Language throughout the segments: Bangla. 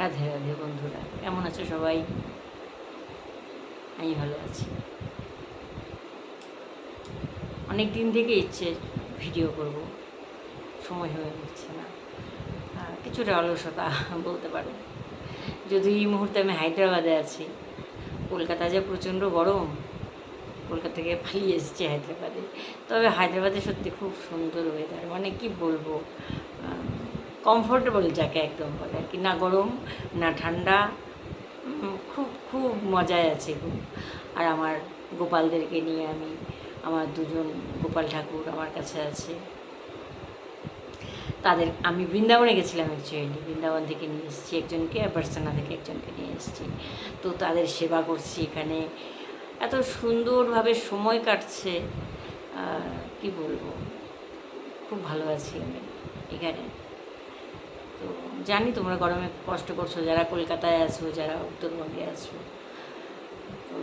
রাধে রাধে বন্ধুরা, কেমন আছো সবাই? আমি ভালো আছি। অনেক দিন থেকে ইচ্ছে ভিডিও করব, সময় হয়ে উঠছে না। কিছুটা অলসতা বলতে পারো। যদি এই মুহূর্তে আমি হায়দ্রাবাদে আছি, কলকাতা যে প্রচণ্ড গরম, কলকাতা থেকে পালিয়ে এসেছি হায়দ্রাবাদে, তবে হায়দ্রাবাদে সত্যি খুব সুন্দর ওয়েদার মানে কি বলব? কমফোর্টেবল যাকে একদম বলে আর কি। না গরম, না ঠান্ডা খুব খুব মজায় আছে খুব। আর আমার গোপালদেরকে নিয়ে আমি, আমার দুজন গোপাল ঠাকুর আমার কাছে আছে। তাদের, আমি বৃন্দাবনে গেছিলাম অ্যাকচুয়ালি বৃন্দাবন থেকে নিয়ে এসেছি একজনকে আর বার্সানা থেকে একজনকে নিয়ে এসেছি। তো তাদের সেবা করছি এখানে। এত সুন্দরভাবে সময় কাটছে। কি বলব? খুব ভালো আছি আমি এখানে। তো জানি তোমরা গরমে কষ্ট করছ, যারা কলকাতায় আছো, যারা উত্তরবঙ্গে আছো। তো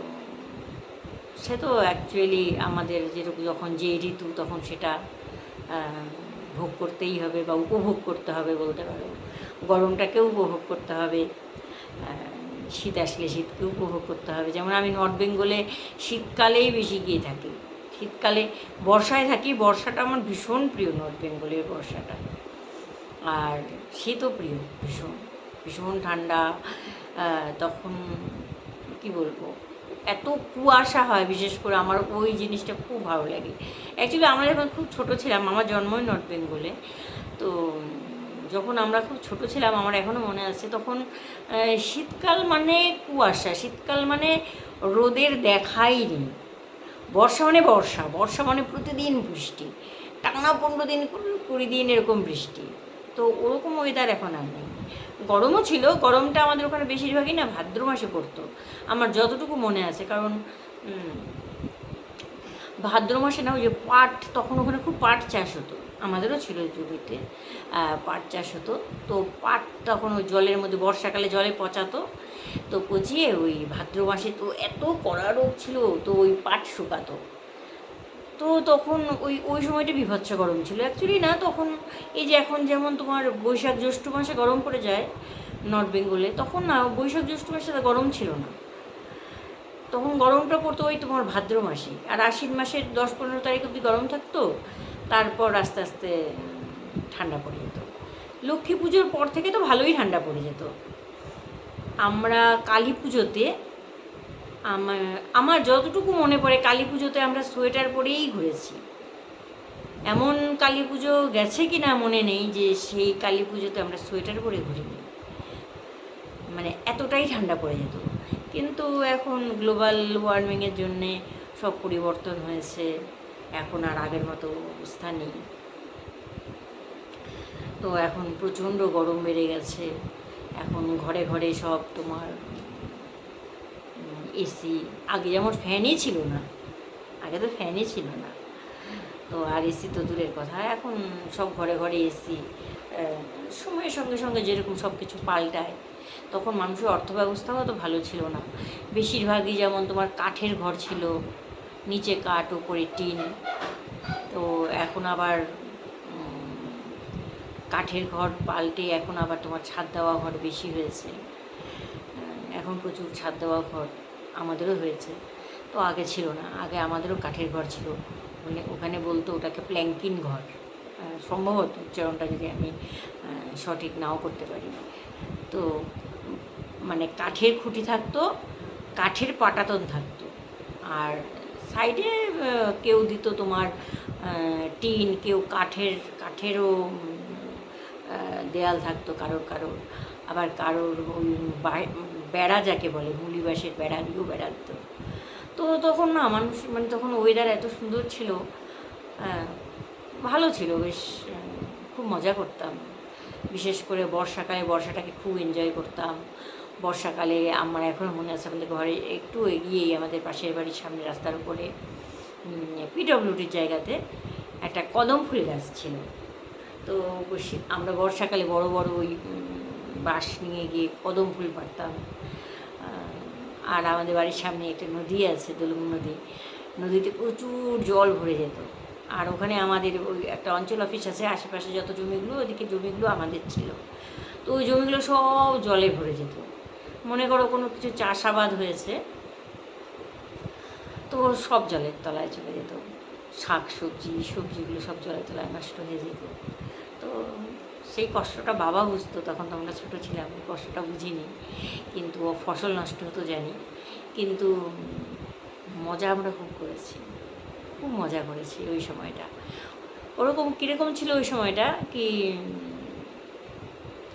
সে তো অ্যাকচুয়ালি আমাদের যেরকম যখন যে ঋতু, তখন সেটা ভোগ করতেই হবে বা উপভোগ করতে হবে বলতে পারো। গরমটাকেও উপভোগ করতে হবে। শীত আসলে শীতকে উপভোগ করতে হবে। যেমন আমি নর্থ বেঙ্গলে শীতকালেই বেশি গিয়ে থাকি। শীতকালে বর্ষায় থাকি, বর্ষাটা আমার ভীষণ প্রিয় নর্থ বেঙ্গলের বর্ষাটা। আর শীতও প্রিয়, ভীষণ। ভীষণ ঠান্ডা তখন কি বলব? এত কুয়াশা হয়, বিশেষ করে আমার ওই জিনিসটা খুব ভালো লাগে। অ্যাকচুয়ালি আমরা যখন খুব ছোট ছিলাম, আমার জন্মই নর্থ বেঙ্গলে। তো যখন আমরা খুব ছোট ছিলাম, আমার এখনও মনে আছে, তখন শীতকাল মানে কুয়াশা। শীতকাল মানে রোদের দেখাই নেই। বর্ষা মানে বর্ষা বর্ষা মানে প্রতিদিন বৃষ্টি। টানা পনেরো দিন কুড়ি- কুড়ি দিন এরকম বৃষ্টি। তো ওরকম ওয়েদার এখন আর নেই। গরমও ছিল, গরমটা আমাদের ওখানে বেশিরভাগই না ভাদ্র মাসে পড়তো। আমার যতটুকু মনে আছে, কারণ ভাদ্র মাসে না, ওই যে পাট, তখন ওখানে খুব পাট চাষ হতো। আমাদেরও ছিল জমিতে পাট চাষ হতো। তো পাট তখন ওই জলের মধ্যে, বর্ষাকালে জলে পচাতো। তো পচিয়ে ওই ভাদ্র মাসে তো এত কড়া রোগ ছিল, তো ওই পাট শুকাতো। তো তখন ওই ওই সময়টা বিভৎস গরম ছিল। অ্যাকচুয়ালি না, তখন এই যে এখন যেমন তোমার বৈশাখ জ্যৈষ্ঠ মাসে গরম পড়ে যায় নর্থ বেঙ্গলে তখন না, বৈশাখ জ্যৈষ্ঠ মাসে গরম ছিল না। তখন গরমটা পড়তো ওই তোমার ভাদ্র মাসে। আর আশ্বিন মাসের দশ পনেরো তারিখ অবধি গরম থাকতো, তারপর আস্তে আস্তে ঠান্ডা পড়ে যেত। লক্ষ্মী পুজোর পর থেকে তো ভালোই ঠান্ডা পড়ে যেত। আমরা কালী পুজোতে আমার আমার যতটুকু মনে পড়ে কালী পুজোতে আমরা সোয়েটার পরেই ঘুরেছি। এমন কালী পুজো গেছে কি না মনে নেই যে সেই কালী পুজোতে আমরা সোয়েটার পরে ঘুরিনি। মানে এতটাই ঠান্ডা পড়ে যেত। কিন্তু এখন গ্লোবাল ওয়ার্মিংয়ের জন্যে সব পরিবর্তন হয়েছে। এখন আর আগের মতো অবস্থা নেই। তো এখন প্রচণ্ড গরম বেড়ে গেছে। এখন ঘরে ঘরে সব তোমার এসি আগে যেমন ফ্যানই ছিল না, আগে তো ফ্যানই ছিল না। তো আর এসি তো দূরের কথা। এখন সব ঘরে ঘরে এসি সময়ের সঙ্গে সঙ্গে যেরকম সব কিছু পাল্টায়, তখন মানুষের অর্থ অর্থব্যবস্থাও তো ভালো ছিল না। বেশিরভাগই যেমন তোমার কাঠের ঘর ছিল, নিচে কাঠ ওপরে টিন। তো এখন আবার কাঠের ঘর পাল্টে এখন আবার তোমার ছাদ দেওয়া ঘর বেশি হয়েছে। এখন প্রচুর ছাদ দেওয়া ঘর। আমাদেরও হয়েছে। তো আগে ছিল না। আগে আমাদেরও কাঠের ঘর ছিল। মানে ওখানে বলতো ওটাকে প্ল্যাঙ্কিন ঘর। সম্ভবত উচ্চারণটা যদি আমি সঠিক নাও করতে পারি। তো মানে কাঠের খুঁটি থাকতো, কাঠের পাটাতন থাকতো। আর সাইডে কেউ দিত তোমার টিন, কেউ কাঠের, কাঠেরও দেয়াল থাকতো কারোর কারোর। আবার কারোর ওই বেড়া যাকে বলে মুলি বাঁশের বেড়া দিয়েও বেড়া দিত তো তখন না, মানুষ মানে তখন ওয়েদার এত সুন্দর ছিল ভালো ছিল, বেশ খুব মজা করতাম। বিশেষ করে বর্ষাকালে বর্ষাটাকে খুব এনজয় করতাম। বর্ষাকালে আমার এখনও মনে আছে, আমাদের ঘরে একটু এগিয়েই আমাদের পাশের বাড়ির সামনে রাস্তার উপরে পিডব্লিউডির জায়গাতে একটা কদম ফুল গাছ ছিল। তো আমরা বর্ষাকালে বড় বড় ওই বাঁশ নিয়ে গিয়ে কদম ফুল পাড়তাম। আহ, আর আমাদের বাড়ির সামনে একটা নদী আছে দোলুং নদী। নদীতে প্রচুর জল ভরে যেত। আর ওখানে আমাদের ওই একটা অঞ্চল অফিস আছে আশেপাশে যত জমিগুলো ওদিকে জমিগুলো আমাদের ছিল। তো ওই জমিগুলো সব জলে ভরে যেত। মনে করো কোনো কিছু চাষাবাদ হয়েছে তো সব জলের তলায় চলে যেত। শাক সবজি সবজিগুলো সব জলের তলায় নষ্ট হয়ে যেত। তো সেই কষ্টটা বাবা বুঝতো তখন তো আমরা ছোটো ছিলাম ওই কষ্টটা বুঝিনি। কিন্তু ও ফসল নষ্ট হতো জানি। কিন্তু মজা আমরা খুব করেছি। খুব মজা করেছি ওই সময়টা। ওরকম কীরকম ছিল ওই সময়টা কি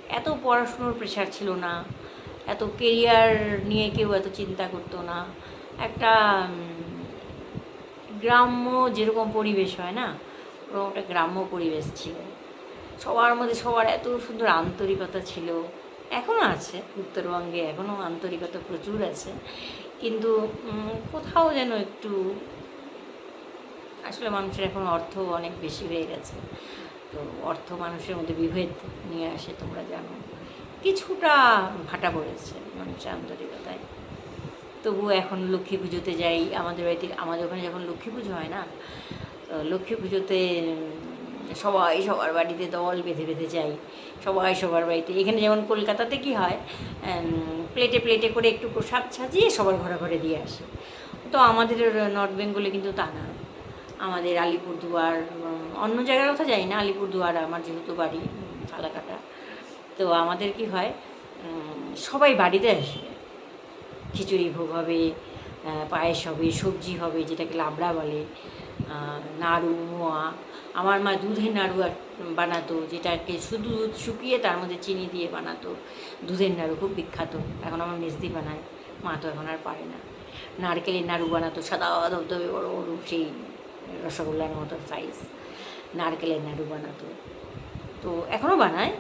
এত পড়াশুনোর প্রেশার ছিল না, এত কেরিয়ার নিয়ে কেউ এত চিন্তা করতো না। একটা গ্রাম্য যেরকম পরিবেশ হয় না, ওরকম একটা গ্রাম্য পরিবেশ ছিল। সবার মধ্যে সবার এত সুন্দর আন্তরিকতা ছিল। এখনও আছে, উত্তরবঙ্গে এখনও আন্তরিকতা প্রচুর আছে। কিন্তু কোথাও যেন একটু, আসলে মানুষের এখন অর্থ অনেক বেশি হয়ে গেছে। তো অর্থ মানুষের মধ্যে বিভেদ নিয়ে আসে, তোমরা জানো। কিছুটা ভাটা পড়েছে মানুষের আন্তরিকতায়। তবু এখন লক্ষ্মী পুজোতে যাই, আমাদের বাড়িতে, আমাদের ওখানে যখন লক্ষ্মী পুজো হয় না, তো লক্ষ্মী পুজোতে সবাই সবার বাড়িতে দল বেঁধে বেঁধে যাই সবাই সবার বাড়িতে। এখানে যেমন কলকাতাতে কি হয় প্লেটে প্লেটে করে একটু প্রসাদ সাজিয়ে সবার ঘরে ঘরে দিয়ে আসে। তো আমাদের নর্থ বেঙ্গলে কিন্তু তা না। আমাদের আলিপুরদুয়ার অন্য জায়গার কথা যাই না আলিপুরদুয়ার আমার যেহেতু বাড়ি উম, ফালাকাটা তো আমাদের কি হয় সবাই বাড়িতে আসবে খিচুড়ি ভোগ হবে পায়েস হবে সবজি হবে যেটাকে লাবড়া বলে। নাড়ু মোয়া আমার মা দুধের নাড়ু আর বানাতো, যেটাকে শুধু দুধ শুকিয়ে তার মধ্যে চিনি দিয়ে বানাতো। দুধের নাড়ু খুব বিখ্যাত, এখন আমার মেজদি বানায়, মা তো এখন আর পারে না। নারকেলের নাড়ু বানাতো, সাদা ধবধবে বড় বড় সেই রসগোল্লার মতো সাইজ নারকেলের নাড়ু বানাতো। তো এখনও বানায়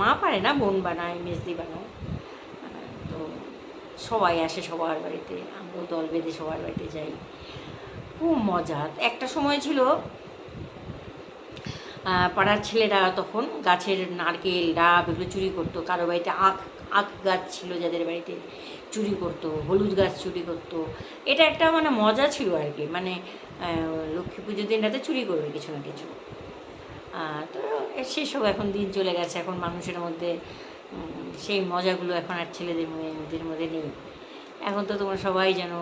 মা পারে না, বোন বানায়, মেজদি বানায়। তো সবাই আসে সবার বাড়িতে, আমরাও দল বেঁধে সবার বাড়িতে যাই। খুব মজা। একটা সময় ছিল পাড়ার ছেলেরা তখন গাছের নারকেল, ডাব এগুলো চুরি করতো। কারও বাড়িতে আখ আখ গাছ ছিল, যাদের বাড়িতে চুরি করতো, হলুদ গাছ চুরি করতো। এটা একটা মানে মজা ছিল আর কি। মানে লক্ষ্মী পুজোর দিনটাতে চুরি করবে কিছু না কিছু। তো সেসব এখন দিন চলে গেছে। এখন মানুষের মধ্যে সেই মজাগুলো এখন আর ছেলেদের মধ্যে নেই। এখন তো তোমরা সবাই যেন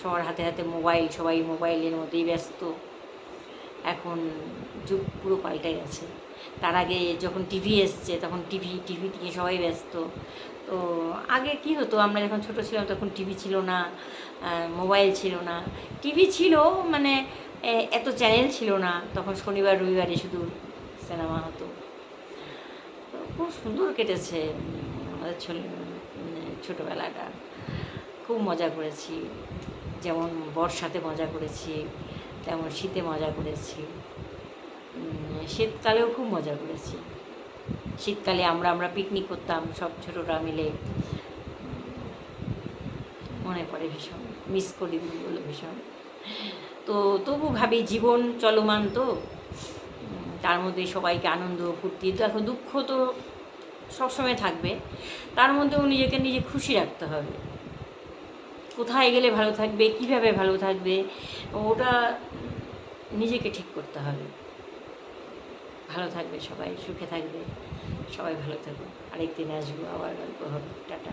সবার হাতে হাতে মোবাইল, সবাই মোবাইলের মধ্যেই ব্যস্ত। এখন যুগ পুরো পাল্টে গেছে। তার আগে যখন টিভি এসছে, তখন টিভি টিভি নিয়ে সবাই ব্যস্ত। তো আগে কি হতো, আমরা যখন ছোট ছিলাম তখন টিভি ছিল না মোবাইল ছিল না। টিভি ছিল মানে এত চ্যানেল ছিল না। তখন শনিবার, রবিবারে শুধু সিনেমা হতো। তো খুব সুন্দর কেটেছে আমাদের ছোট ছোটোবেলাটা। খুব মজা করেছি। যেমন বর্ষাতে মজা করেছি, তেমন শীতে মজা করেছি। শীতকালেও খুব মজা করেছি। শীতকালে আমরা আমরা পিকনিক করতাম, সব ছোটরা মিলে। মনে পড়ে ভীষণ মিস করি দিদিগুলো ভীষণ। তো তবু ভাবি জীবন চলমান তো। তার মধ্যে সবাইকে আনন্দ ফুর্তি দেখো দুঃখ তো সবসময় থাকবে। তার মধ্যেও নিজেকে নিজে খুশি রাখতে হবে। কোথায় গেলে ভালো থাকবে, কীভাবে ভালো থাকবে, ওটা নিজেকে ঠিক করতে হবে। ভালো থাকবে সবাই, সুখে থাকবে, সবাই ভালো থাকবে। আরেকদিন আসব, আবার গল্প হবে। টাটা।